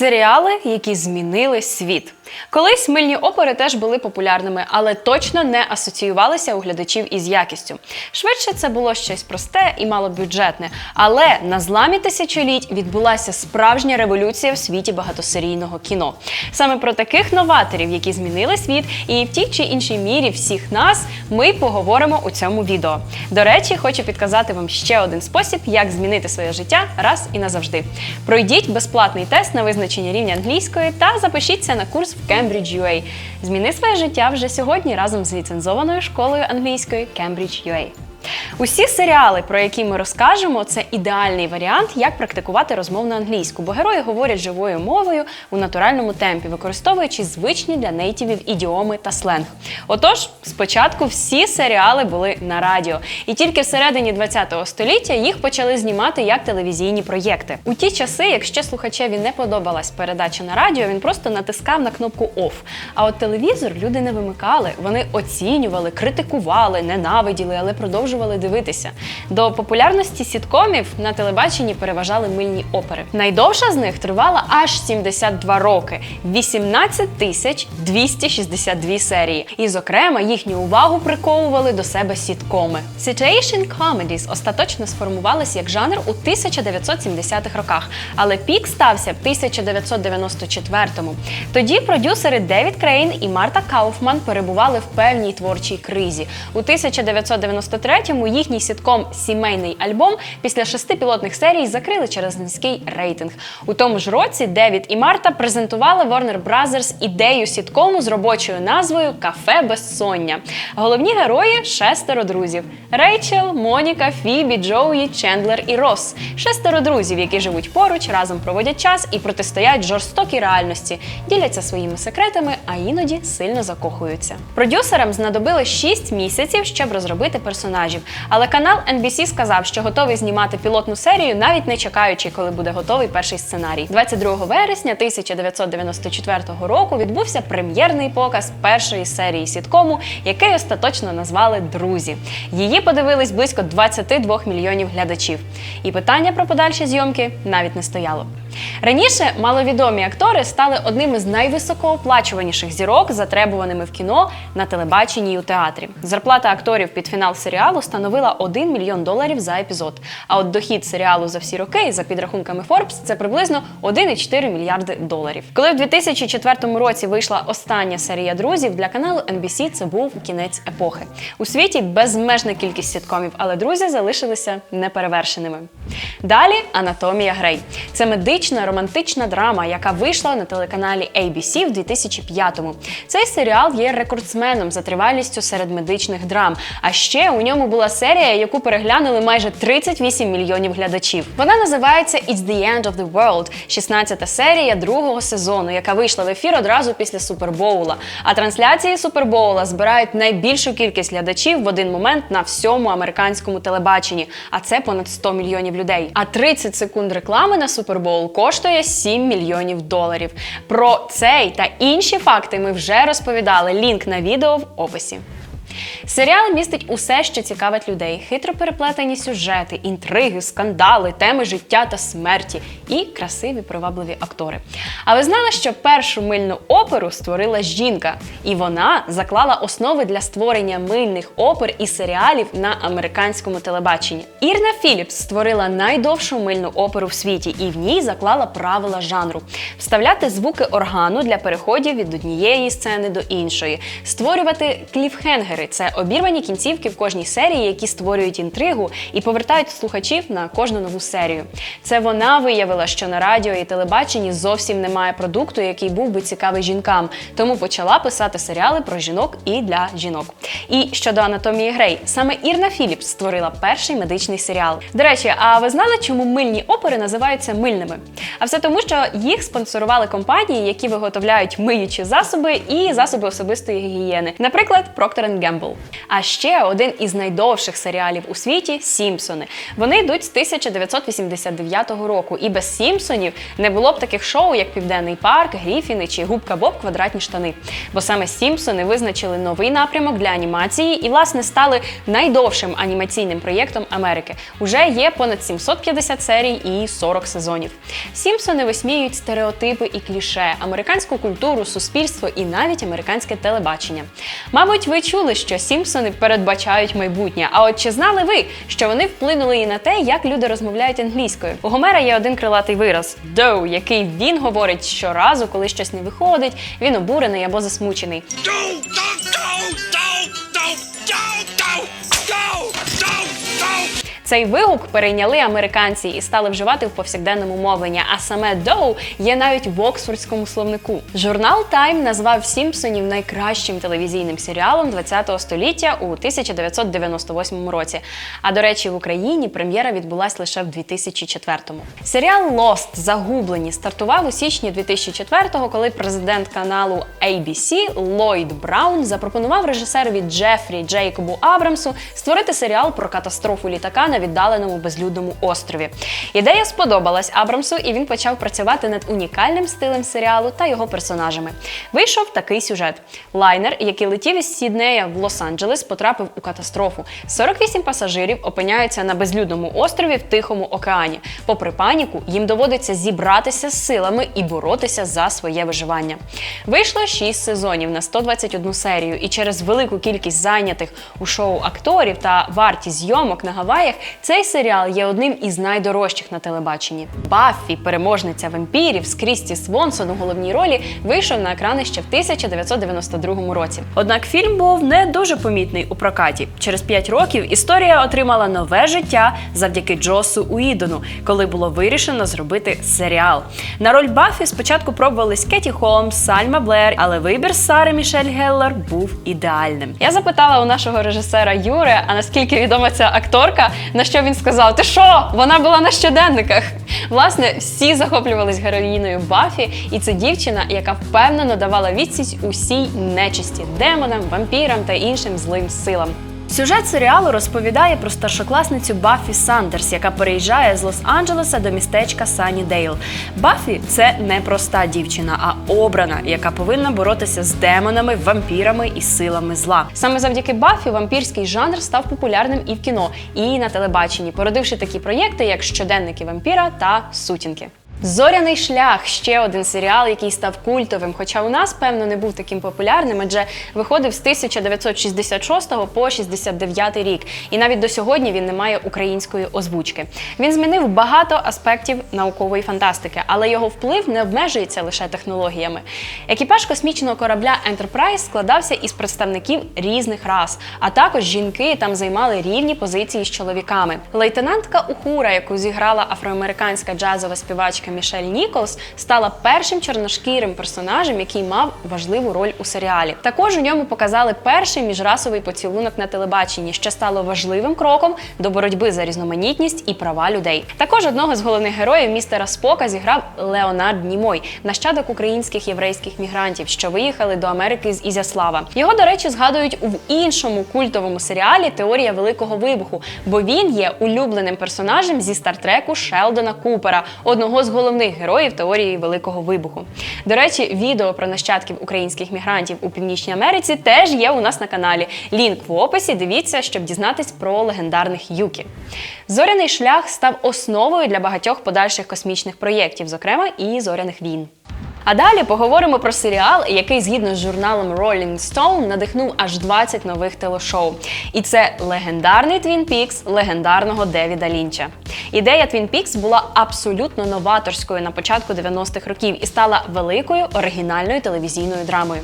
Серіали, які змінили світ. Колись мильні опери теж були популярними, але точно не асоціювалися у глядачів із якістю. Швидше це було щось просте і малобюджетне. Але на зламі тисячоліть відбулася справжня революція в світі багатосерійного кіно. Саме про таких новаторів, які змінили світ, і в тій чи іншій мірі всіх нас, ми поговоримо у цьому відео. До речі, хочу підказати вам ще один спосіб, як змінити своє життя раз і назавжди. Пройдіть безплатний тест на визначення рівня англійської та запишіться на курс Cambridge UA. Зміни своє життя вже сьогодні разом з ліцензованою школою англійської Cambridge UA. Усі серіали, про які ми розкажемо, це ідеальний варіант, як практикувати розмовну англійську, бо герої говорять живою мовою у натуральному темпі, використовуючи звичні для нейтівів ідіоми та сленг. Отож, спочатку всі серіали були на радіо, і тільки всередині ХХ століття їх почали знімати як телевізійні проєкти. У ті часи, якщо слухачеві не подобалась передача на радіо, він просто натискав на кнопку OFF. А от телевізор люди не вимикали, вони оцінювали, критикували, ненавиділи, але продовжували дивитися. До популярності сіткомів на телебаченні переважали мильні опери. Найдовша з них тривала аж 72 роки 18 тисяч 262 серії. І, зокрема, їхню увагу приковували до себе сіткоми. Situation comedies остаточно сформувалися як жанр у 1970-х роках, але пік стався в 1994-му. Тоді продюсери Девід Крейн і Марта Кауфман перебували в певній творчій кризі. У 1993-му їхній сітком Сімейний альбом після шести пілотних серій закрили через низький рейтинг. У тому ж році Девід і Марта презентували Warner Brothers ідею сіткому з робочою назвою Кафе безсоння. Головні герої шестеро друзів: Рейчел, Моніка, Фібі, Джоуї, Чендлер і Росс. Шестеро друзів, які живуть поруч, разом проводять час і протистоять жорстокій реальності, діляться своїми секретами, а іноді сильно закохуються. Продюсерам знадобилось 6 місяців, щоб розробити персонажів. Але канал NBC сказав, що готовий знімати пілотну серію, навіть не чекаючи, коли буде готовий перший сценарій. 22 вересня 1994 року відбувся прем'єрний показ першої серії сіткому, який остаточно назвали Друзі. Її подивились близько 22 мільйонів глядачів. І питання про подальші зйомки навіть не стояло. Раніше маловідомі актори стали одним із найвисокооплачуваніших зірок, затребуваними в кіно на телебаченні і у театрі. Зарплата акторів під фінал серіалу становила 1 мільйон доларів за епізод. А от дохід серіалу за всі роки, за підрахунками Forbes, це приблизно 1,4 мільярди доларів. Коли в 2004 році вийшла остання серія друзів для каналу NBC це був кінець епохи. У світі безмежна кількість сіткомів, але друзі залишилися неперевершеними. Далі Анатомія Грей. Це медична романтична драма, яка вийшла на телеканалі ABC в 2005-му. Цей серіал є рекордсменом за тривалістю серед медичних драм. А ще у ньому була серія, яку переглянули майже 38 мільйонів глядачів. Вона називається It's the End of the World, 16-та серія другого сезону, яка вийшла в ефір одразу після Супербоула. А трансляції Супербоула збирають найбільшу кількість глядачів в один момент на всьому американському телебаченні, а це понад 100 мільйонів людей. А 30 секунд реклами на Супербоул коштує 7 мільйонів доларів. Про цей та інші факти ми вже розповідали. Лінк на відео в описі. Серіал містить усе, що цікавить людей: хитро переплетені сюжети, інтриги, скандали, теми життя та смерті і красиві привабливі актори. А ви знали, що першу мильну оперу створила жінка, і вона заклала основи для створення мильних опер і серіалів на американському телебаченні. Ірна Філіпс створила найдовшу мильну оперу в світі, і в ній заклала правила жанру: вставляти звуки органу для переходів від однієї сцени до іншої, створювати кліфхенгери це обірвані кінцівки в кожній серії, які створюють інтригу і повертають слухачів на кожну нову серію. Це вона виявила, що на радіо і телебаченні зовсім немає продукту, який був би цікавий жінкам, тому почала писати серіали про жінок і для жінок. І щодо анатомії Грей, саме Ірна Філіпс створила перший медичний серіал. До речі, а ви знали, чому мильні опери називаються мильними? А все тому, що їх спонсорували компанії, які виготовляють миючі засоби і засоби особистої гігієни, наприклад, Procter Gamble. А ще один із найдовших серіалів у світі Сімпсони. Вони йдуть з 1989 року, і без Сімпсонів не було б таких шоу, як Південний парк, Гріфіни чи Губка Боб Квадратні штани. Бо саме Сімпсони визначили новий напрямок для анімації і, власне, стали найдовшим анімаційним проєктом Америки. Уже є понад 750 серій і 40 сезонів. Сімпсони висміюють стереотипи і кліше, американську культуру, суспільство і навіть американське телебачення. Мабуть, ви чули, що Сімпсони передбачають майбутнє. А от чи знали ви, що вони вплинули і на те, як люди розмовляють англійською? У Гомера є один крилатий вираз «do», який він говорить щоразу, коли щось не виходить, він обурений або засмучений. Do, Цей вигук перейняли американці і стали вживати в повсякденному мовленні. А саме «доу» є навіть в Оксфордському словнику. Журнал Time назвав Сімпсонів найкращим телевізійним серіалом ХХ століття у 1998 році. А до речі, в Україні прем'єра відбулась лише в 2004-му. Серіал Lost Загублені стартував у січні 2004-го, коли президент каналу ABC Ллойд Браун запропонував режисерові Джефрі Джейкобу Абрамсу створити серіал про катастрофу літака на віддаленому безлюдному острові. Ідея сподобалась Абрамсу, і він почав працювати над унікальним стилем серіалу та його персонажами. Вийшов такий сюжет: лайнер, який летів із Сіднея в Лос-Анджелес, потрапив у катастрофу. 48 пасажирів опиняються на безлюдному острові в Тихому океані. Попри паніку, їм доводиться зібратися з силами і боротися за своє виживання. Вийшло 6 сезонів на 121 серію, і через велику кількість зайнятих у шоу акторів та вартість зйомок на Гаваях цей серіал є одним із найдорожчих на телебаченні. Баффі, переможниця вампірів з Крісті Свонсон у головній ролі, вийшов на екрани ще в 1992 році. Однак фільм був не дуже помітний у прокаті. Через 5 років історія отримала нове життя завдяки Джосу Уідону, коли було вирішено зробити серіал. На роль Баффі спочатку пробувались Кеті Холмс, Сальма Блер, але вибір Сари Мішель Геллер був ідеальним. Я запитала у нашого режисера Юри, а наскільки відома ця акторка, на що він сказав: Ти що? Вона була на щоденниках. Власне, всі захоплювались героїною Бафі, і це дівчина, яка впевнено давала відсіч усій нечисті демонам, вампірам та іншим злим силам. Сюжет серіалу розповідає про старшокласницю Баффі Сандерс, яка переїжджає з Лос-Анджелеса до містечка Саннідейл. Баффі це не проста дівчина, а обрана, яка повинна боротися з демонами, вампірами і силами зла. Саме завдяки Баффі вампірський жанр став популярним і в кіно, і на телебаченні, породивши такі проєкти, як щоденники вампіра та сутінки. Зоряний шлях ще один серіал, який став культовим, хоча у нас, певно, не був таким популярним, адже виходив з 1966 по 69 рік. І навіть до сьогодні він не має української озвучки. Він змінив багато аспектів наукової фантастики, але його вплив не обмежується лише технологіями. Екіпаж космічного корабля Enterprise складався із представників різних рас, а також жінки там займали рівні позиції з чоловіками. Лейтенантка Ухура, яку зіграла афроамериканська джазова співачка Мішель Ніколс, стала першим чорношкірим персонажем, який мав важливу роль у серіалі. Також у ньому показали перший міжрасовий поцілунок на телебаченні, що стало важливим кроком до боротьби за різноманітність і права людей. Також одного з головних героїв містера Спока зіграв Леонард Німой, нащадок українських єврейських мігрантів, що виїхали до Америки з Ізяслава. Його, до речі, згадують у іншому культовому серіалі Теорія Великого Вибуху, бо він є улюбленим персонажем зі стартреку Шелдона Купера, одного з головних героїв теорії Великого Вибуху. До речі, відео про нащадків українських мігрантів у Північній Америці теж є у нас на каналі. Лінк в описі. Дивіться, щоб дізнатись про легендарних юкі. Зоряний шлях став основою для багатьох подальших космічних проєктів, зокрема і зоряних війн. А далі поговоримо про серіал, який згідно з журналом Rolling Stone надихнув аж 20 нових телешоу. І це легендарний Твін Пікс легендарного Девіда Лінча. Ідея Твін Пікс була абсолютно новаторською на початку 90-х років і стала великою оригінальною телевізійною драмою.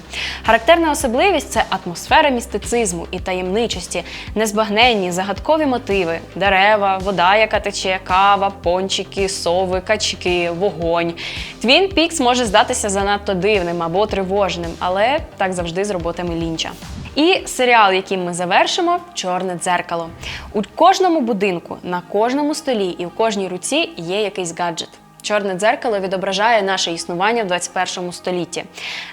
Характерна особливість це атмосфера містицизму і таємничості, незбагненні, загадкові мотиви, дерева, вода, яка тече, кава, пончики, сови, качки, вогонь. Твін Пікс може здатися занадто дивним або тривожним, але так завжди з роботами лінча. І серіал, яким ми завершимо Чорне дзеркало. У кожному будинку, на кожному столі і в кожній руці є якийсь гаджет. Чорне дзеркало відображає наше існування в 21 столітті.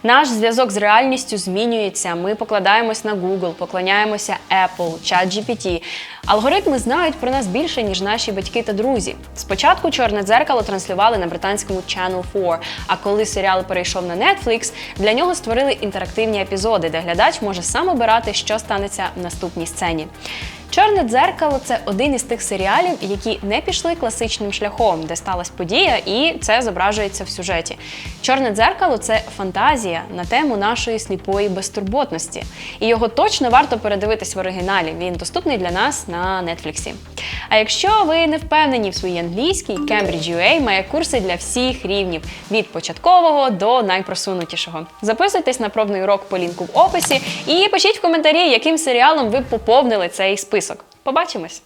Наш зв'язок з реальністю змінюється. Ми покладаємось на Google, поклоняємося Apple, ChatGPT. Алгоритми знають про нас більше, ніж наші батьки та друзі. Спочатку чорне дзеркало транслювали на британському Channel 4, а коли серіал перейшов на Netflix, для нього створили інтерактивні епізоди, де глядач може сам обирати, що станеться в наступній сцені. Чорне дзеркало це один із тих серіалів, які не пішли класичним шляхом, де сталася подія, і це зображується в сюжеті. Чорне дзеркало це фантазія на тему нашої сліпої безтурботності. І його точно варто передивитись в оригіналі. Він доступний для нас на Нетфліксі. А якщо ви не впевнені в своїй англійській, Cambridge UA має курси для всіх рівнів від початкового до найпросунутішого. Записуйтесь на пробний урок по лінку в описі і пишіть в коментарі, яким серіалом ви поповнили цей список. Побачимось!